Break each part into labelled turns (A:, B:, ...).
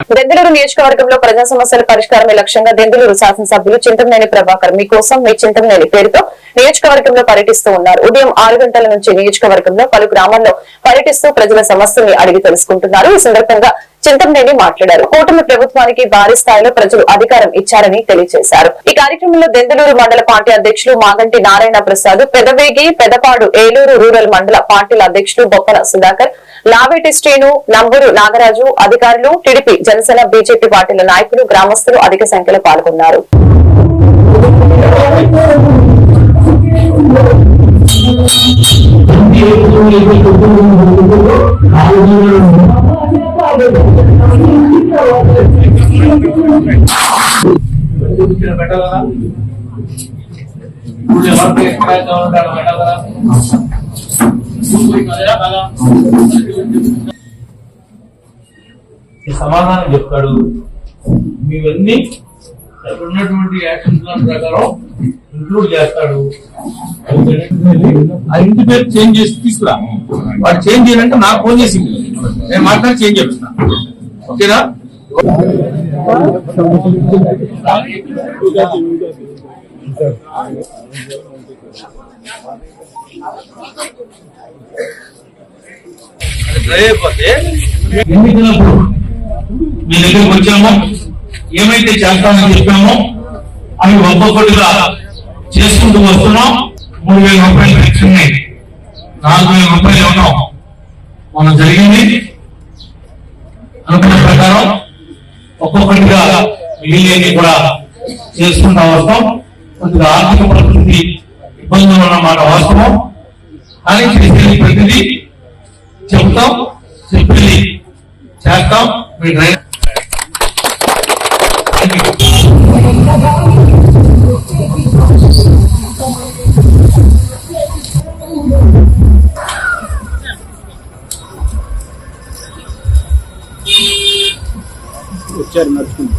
A: దెందులూరు నియోజకవర్గంలో ప్రజా సమస్యల పరిష్కారమే లక్ష్యంగా దెందులూరు శాసనసభ్యులు చింతమనేని ప్రభాకర్ మీకోసం మీ చింతమనేని పేరుతో నియోజకవర్గంలో పర్యటిస్తూ ఉన్నారు. ఉదయం ఆరు గంటల నుంచి నియోజకవర్గంలో పలు గ్రామాల్లో పర్యటిస్తూ ప్రజల సమస్యల్ని అడిగి తెలుసుకుంటున్నారు. ఈ సందర్భంగా చింతమనేని మాట్లాడారు కూటమి ప్రభుత్వానికి భారీ స్థాయిలో ప్రజలు అధికారం ఇచ్చారని తెలియజేశారు ఈ కార్యక్రమంలో దెందలూరు మండల పార్టీ అధ్యక్షులు మాగంటి నారాయణ ప్రసాద్ పెదవేగి పెదపాడు ఏలూరు రూరల్ మండల పార్టీల అధ్యక్షులు బొప్పన సుధాకర్ లావేటి శ్రీను నంబూరు నాగరాజు అధికారులు టిడిపి జనసేన బీజేపీ పార్టీల నాయకులు గ్రామస్తులు అధిక సంఖ్యలో పాల్గొన్నారు
B: ఇక్కడ సమాధానం చెప్తాడు. మీవన్నీ ఉన్నటువంటి యాక్షన్ ప్లాన్ ప్రకారం ఇంక్లూడ్ చేస్తాడు. ఆ ఇంటి పేరు చేంజ్ చేసి తీసుకురా. వాడు చేంజ్ చేయాలంటే నాకు ఫోన్ చేసింది. నేను మాట్లాడి చేంజ్ చేస్తున్నా ఓకేనా? ఎన్నికలప్పుడు మీ దగ్గరకు వచ్చామో ఏమైతే చేస్తామని చెప్పామో అవి ఒక్కొక్కటిగా చేసుకుంటూ వస్తున్నాం. మూడు వేల రూపాయలు పెన్షన్ నాలుగు వేల రూపాయలు ఉన్నాం మనం జరిగింది. అనుకున్న ప్రకారం ఒక్కొక్కటిగా మిగిలినవి కూడా చేసుకుంటా వస్తాం. కొద్దిగా ఆర్థిక పరిస్థితి ఇబ్బందులు ఉన్నమాట వాస్తవం. కానీ చేసేది ప్రతిదీ చెప్తాం చెప్పింది చేస్తాం. మీ డ్రైవర్
C: వచ్చారు నడుచుకుంటూ.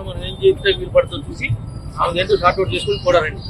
B: మనం ఏం చేస్తే వీలు పడుతుందో చూసి ఆమె ఏంటో షార్ట్ అవుట్ చేసుకుని కూడా రండి